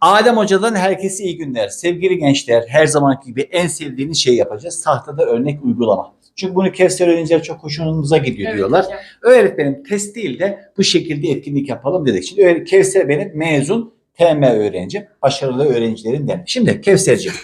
Adem Hoca'dan herkese iyi günler. Sevgili gençler her zamanki gibi en sevdiğiniz şeyi yapacağız. Tahtada örnek uygulama. Çünkü bunu Kevser öğrenciler çok hoşunuza gidiyor Evet diyorlar. hocam. Öğretmenim test değil de bu şekilde etkinlik yapalım dedik. Şimdi Kevser benim mezun TM öğrencim. Başarılı öğrencilerimden. Şimdi Kevserciğim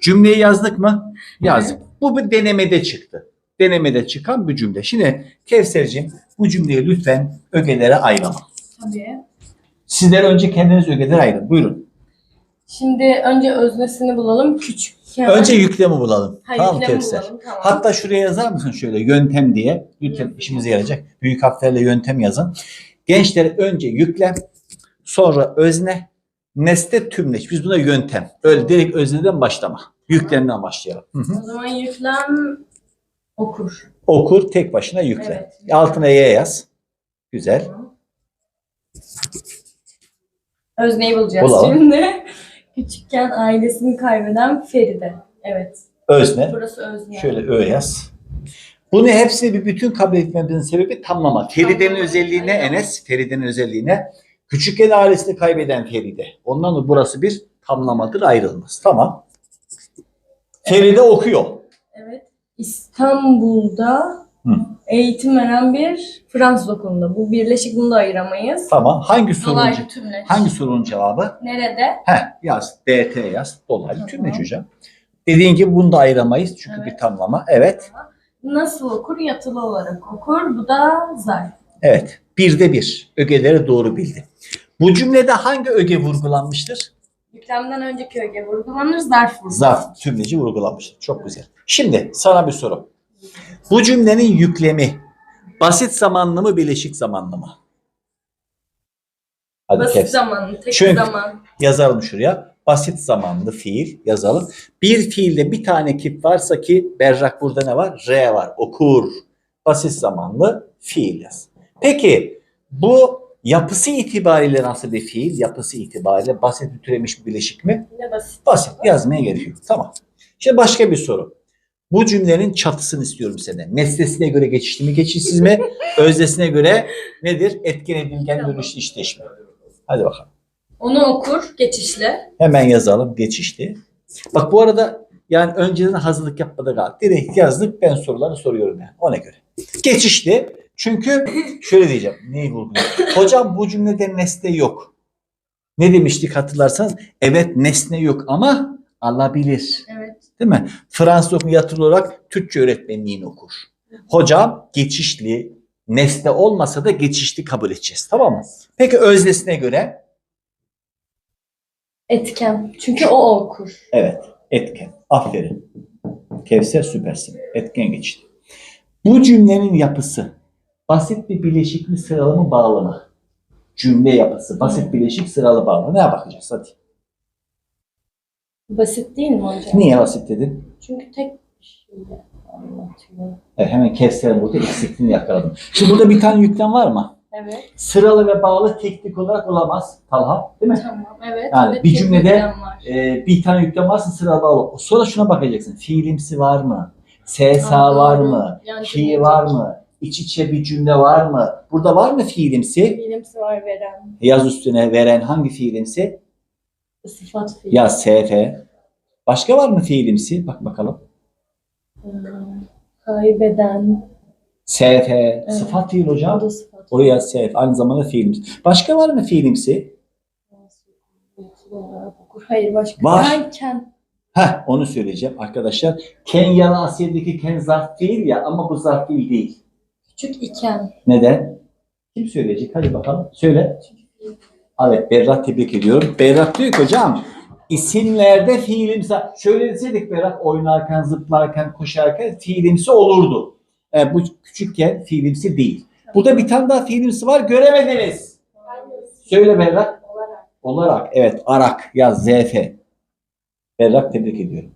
cümleyi yazdık mı? Yazdık. Bu bir denemede çıktı. Denemede çıkan bir cümle. Şimdi Kevserciğim bu cümleyi lütfen ögelere ayıralım. Tabii. Sizler önce kendiniz ögelere ayırın. Buyurun. Şimdi önce öznesini bulalım. Küçük. Önce yüklemi bulalım. Hayır, tamam yüklemi Kevser? bulalım. Tamam. Hatta şuraya yazar mısın şöyle yöntem diye. Lütfen işimize yarayacak. Büyük harflerle yöntem yazın. Gençler önce yüklem, sonra özne, nesne tümleç. Biz buna yöntem. Öyle direkt özneden başlama. Yüklemden başlayalım. Hı hı. O zaman yüklem okur. Okur tek başına yükle. Evet. Altına Y yaz. Güzel. Özneyi bulacağız Bulalım. şimdi. Küçükken ailesini kaybeden Feride. Evet. Özne. Burası özne. Şöyle Ö yaz. Bunu hepsini bir bütün kabul etmemizin sebebi tamlama. Feride'nin özelliğine. Enes, Feride'nin özelliğine küçükken ailesini kaybeden Feride. Ondan da burası bir tamlamadır ayrılmaz. Tamam. Feride okuyor. Evet. İstanbul'da Hı. eğitim veren bir Fransız okulunda. Bu birleşik bunu da ayıramayız. Tamam. Hangi sorunun, Dolaylı tümleç. hangi sorunun cevabı? Nerede? Heh yaz. DT yaz. Dolaylı Tamam. tümleç hocam. Dediğin gibi bunu da ayıramayız çünkü Evet. bir tamlama. Evet. Nasıl okur? Yatılı olarak okur. Bu da zarf. Evet. Birde bir. Ögeleri doğru bildi. Bu cümlede hangi öge vurgulanmıştır? Yüklemden önceki öge vurgulanır, zarf vurgulanır. Zarf tümleci vurgulanmıştır. Çok güzel. Şimdi sana bir soru. Bu cümlenin yüklemi basit zamanlı mı bileşik zamanlı mı? Hadi Basit kes. zamanlı, tek Çünkü- zaman. Yazalım şuraya. Basit zamanlı fiil yazalım. Bir fiilde bir tane kip varsa ki berrak burada ne var? R var. Okur. Basit zamanlı fiil yaz. Peki bu yapısı itibariyle nasıl bir fiil? Yapısı itibariyle basit bir türemiş bir bileşik mi? Ne basit. Basit yazmaya gerek yok. Tamam. Şimdi başka bir soru. Bu cümlenin çatısını istiyorum senden. Nesnesine göre geçişli mi geçişsiz mi? Öznesine göre nedir? Etken edilgen Tamam. dönüşlü işleşme. Hadi bakalım. Onu okur, geçişli. Hemen yazalım geçişli. Bak bu arada yani önceden hazırlık yapmadık abi. Direkt yazdık ben soruları soruyorum yani ona göre. Geçişli çünkü şöyle diyeceğim. Neyi vurguluyor? Hocam bu cümlede nesne yok. Ne demiştik hatırlarsanız? Evet nesne yok ama alabilir. Evet. Değil mi? Fransız yatılı olarak Türkçe öğretmenliğini okur. Hocam geçişli, nesne olmasa da geçişli kabul edeceğiz. Tamam mı? Peki öznesine göre? Etken. Çünkü o okur. Evet. Etken. Aferin. Kevser süpersin. Etken geçti. Bu cümlenin yapısı basit bir bileşik mi sıralı mı bağlı mı? Cümle yapısı basit bileşik sıralı bağlı. Ne bakacağız hadi. Basit değil mi hocam? Niye basit dedin? Çünkü tek bir şeyle anlatıyor. Evet, hemen Kevser'in burada eksikliğini yakaladım. Şimdi burada bir tane yüklem var mı? Evet. Sıralı ve bağlı teknik olarak olamaz. Talha değil mi? Tamam. Evet. Yani evet, bir cümlede-. Ee, bir tane yüklem varsa sıralı bağlı. Sonra şuna bakacaksın. Fiilimsi var mı? SSA var mı? Yani var mı? İç içe bir cümle var mı? Burada var mı fiilimsi? Fiilimsi var veren. Yaz üstüne veren hangi fiilimsi? Sıfat fiil. Yaz SF. Başka var mı fiilimsi? Bak bakalım. Ee, Kaybeden. SF. Sıfat fiil O hocam. da sıfat. Oraya SF. Aynı zamanda fiilimsi. Başka var mı fiilimsi? Hayır başka. Var. Ben kend- Heh onu söyleyeceğim arkadaşlar. Kenyalı Asya'daki ken zarf değil ya ama bu zarf değil değil. Küçük iken. Neden? Kim söyleyecek? Hadi bakalım. Söyle. Evet Berrak tebrik ediyorum. Berrak diyor ki hocam isimlerde fiilimsi. Şöyle deseydik Berrak oynarken, zıplarken, koşarken fiilimsi olurdu. E, bu küçükken fiilimsi değil. Burada bir tane daha fiilimsi var göremediniz. Söyle Berrak. Olarak. Olarak evet arak yaz ZF. Berrak tebrik ediyorum.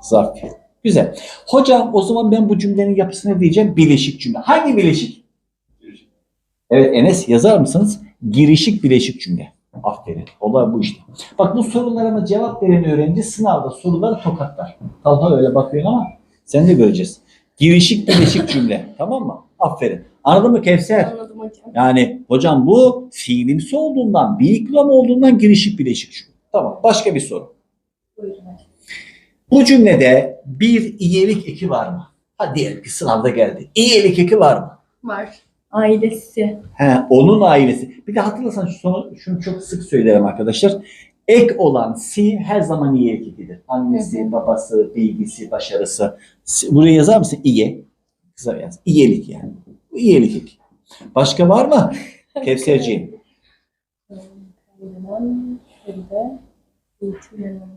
Zarf. fiil. Güzel. Hocam o zaman ben bu cümlenin yapısını diyeceğim bileşik cümle. Hangi bileşik? Evet Enes yazar mısınız? Girişik bileşik cümle. Aferin. Olay bu işte. Bak bu sorularıma cevap veren öğrenci sınavda soruları tokatlar. Talha öyle bakıyor ama sen de göreceğiz. Girişik bileşik cümle. Tamam mı? Aferin. Anladın mı Kevser? Anladım hocam. Yani hocam bu fiilimsi olduğundan, bir iklama olduğundan girişik bileşik cümle. Tamam. Başka bir soru. Buyurun. Bu cümlede bir iyilik eki var mı? Ha diyelim ki sınavda geldi. İyilik eki var mı? Var. Ailesi. He, onun ailesi. Bir de hatırlasan şu sonu, şunu çok sık söylerim arkadaşlar. Ek olan si her zaman iyilik ekidir. Annesi, Hı hı. babası, bilgisi, başarısı. Buraya yazar mısın? İyi. Kısa yaz. İyilik yani. İyilik. Başka var mı? Kevserciğim.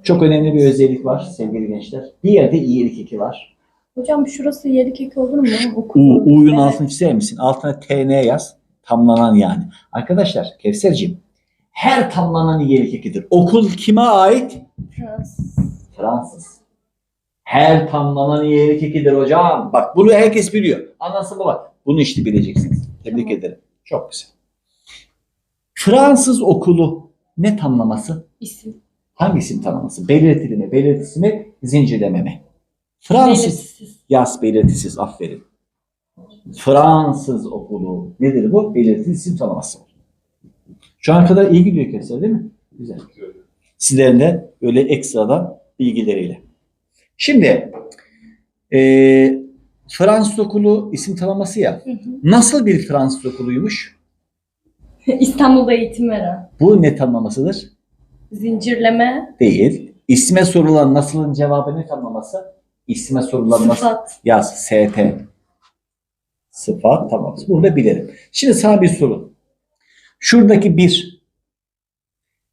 Çok önemli bir özellik var sevgili gençler. Bir yerde iyilik eki var. Hocam şurası yedi kek olur mu? U. U'yun Evet. altını çizer misin? Altına TN yaz. Tamlanan yani. Arkadaşlar Kevserciğim her tamlanan iyilik ekidir. Okul kime ait? Fransız. Fransız. Her tamlanan iyilik ekidir hocam. Bak bunu herkes biliyor. Anası baba. Bunu işte bileceksiniz. Tebrik Tamam. ederim. Çok güzel. Fransız okulu ne tamlaması? İsim. Hangi isim tanımlaması? Belirtili mi? Belirtisi mi? Zincirleme mi? Fransız. Belirsiz. Yaz belirtisiz. Aferin. Fransız okulu. Nedir bu? Belirtili isim tanıması. Şu an kadar iyi gidiyor keser değil mi? Güzel. Sizlerin de öyle ekstradan bilgileriyle. Şimdi eee Fransız okulu isim tanıması ya. Hı hı. Nasıl bir Fransız okuluymuş? İstanbul'da eğitim veren. Bu ne tanımlamasıdır? Zincirleme. Değil. İsme sorulan nasılın cevabı ne tanımlaması? İsme sorulan nasıl? Sıfat. Yaz. ST. Sıfat tamam. Bunu da bilirim. Şimdi sana bir soru. Şuradaki bir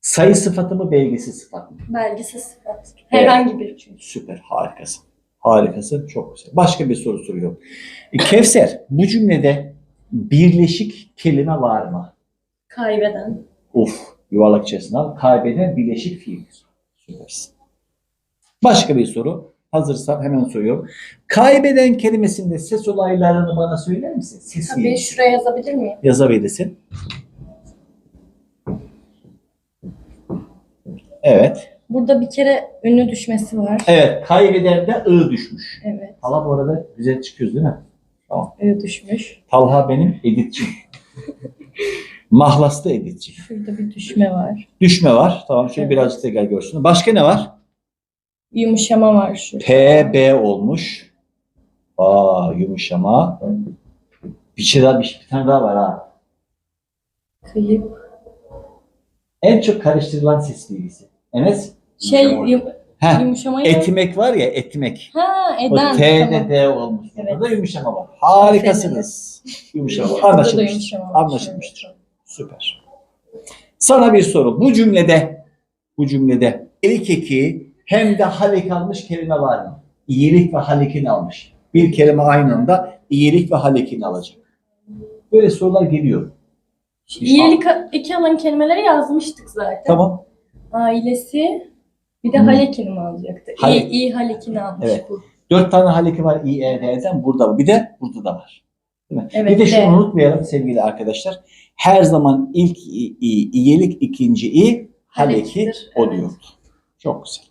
sayı sıfatı mı belgesi sıfat mı? Belgesiz sıfat. Herhangi bir çünkü. Süper. Harikasın. Harikasın. Çok güzel. Başka bir soru soruyorum. Kevser bu cümlede birleşik kelime var mı? Kaybeden. Uf. Yuvarlak içerisinde al. Kaybeden birleşik fiildir. Süpersin. Başka bir soru. Hazırsan hemen soruyorum. Kaybeden kelimesinde ses olaylarını bana söyler misin? Ses Tabii fiili. şuraya yazabilir miyim? yazabilirsin. Evet. Burada bir kere ünlü düşmesi var. Evet. Kaybeden de ı düşmüş. Evet. Talha bu arada güzel çıkıyoruz değil mi? Ü düşmüş. Talha benim editçim. Mahlaslı editçim. Şurada bir düşme var. Düşme var. Tamam şöyle Evet. birazcık gel görsün. Başka ne var? Yumuşama var şurada. P, B olmuş. Aa yumuşama. Bir şey daha, bir, bir tane daha var ha. Kıyıp. En çok karıştırılan ses bilgisi. Enes? Şey yum, Heh. yumuşamayı... Etimek var ya etimek. Ha O eden. T'de tamam. D olmuş. Evet. Burada yumuşama var. Harikasınız. Yumuşama da Anlaşılmıştır. yumuşama var. Anlaşılmıştır. Süper. Sana bir soru. Bu cümlede bu cümlede iyilik eki hem de halik almış kelime var mı? İyilik ve halikini almış. Bir kelime aynı anda iyilik ve halikini alacak. Böyle sorular geliyor. İyilik iki alan kelimeleri yazmıştık zaten. Tamam. Ailesi bir de halekini mi alacaktı? Hale- İyi, iyi halekini almış Evet. bu. Dört tane haliki var İED'den burada. Bir de burada da var. Değil mi? Evet, bir de şunu de. unutmayalım sevgili arkadaşlar. Her zaman ilk i, i, iyilik ikinci i haleki Halekidir, oluyor. Çok güzel.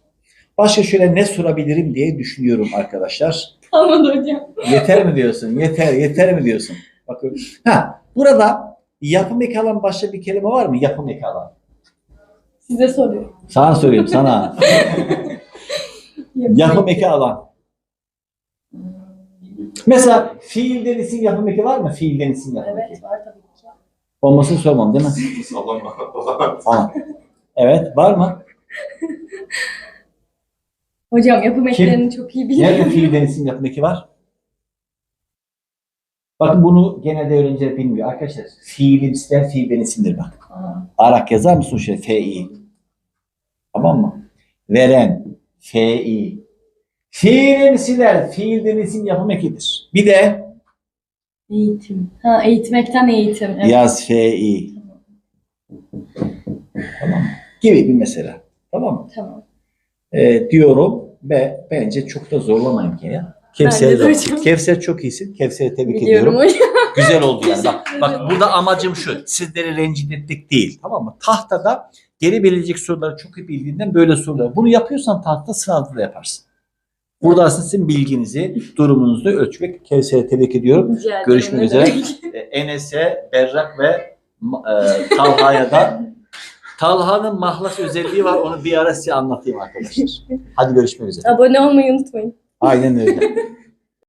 Başka şöyle ne sorabilirim diye düşünüyorum arkadaşlar. Tamam hocam. Yeter mi diyorsun? Yeter, yeter mi diyorsun? Bakın. Ha, burada yapım eki alan başka bir kelime var mı? Yapım eki alan. Size soruyorum. Sana söyleyeyim sana. yapım eki alan. Mesela fiilden isim yapım eki var mı? Fiilden isim yapım eki. Evet var tabii ki. Olmasını sormam değil mi? Sallama. Aa. Evet, var mı? Hocam yapım eklerini çok iyi Nerede biliyorum. fiilden isim yapım eki var? Bakın bunu genelde öğrenciler bilmiyor. Arkadaşlar fiilimsiler fiilden isimdir bak. Aa, Arak yazar mısın şöyle fi? Tamam mı? Veren fi. Fiilimsiler fiilden isim yapım ekidir. Bir de Eğitim. Ha eğitmekten eğitim. Evet. yaz fi. Tamam? Gibi bir mesela. Tamam mı? Tamam. Ee, diyorum ve bence çok da zorlamayın ki ya. Kevser, de hocam. Kevser çok iyisin. Kevser'i tebrik Biliyorum ediyorum. hocam. Güzel oldu yani. Bak, bak burada amacım şu. Sizleri rencide etmek değil. Tamam mı? Tahtada geri verilecek soruları çok iyi bildiğinden böyle sorular. Bunu yapıyorsan tahtada sınavda da yaparsın. Burada aslında sizin bilginizi, durumunuzu ölçmek. Kevser'i tebrik ediyorum. Rica ederim. Görüşmek üzere. Ee, Enes'e, Berrak ve e, Talha'ya da Talha'nın mahlas özelliği var. Onu bir ara size anlatayım arkadaşlar. Hadi görüşmek üzere. Abone olmayı unutmayın. Aynen öyle.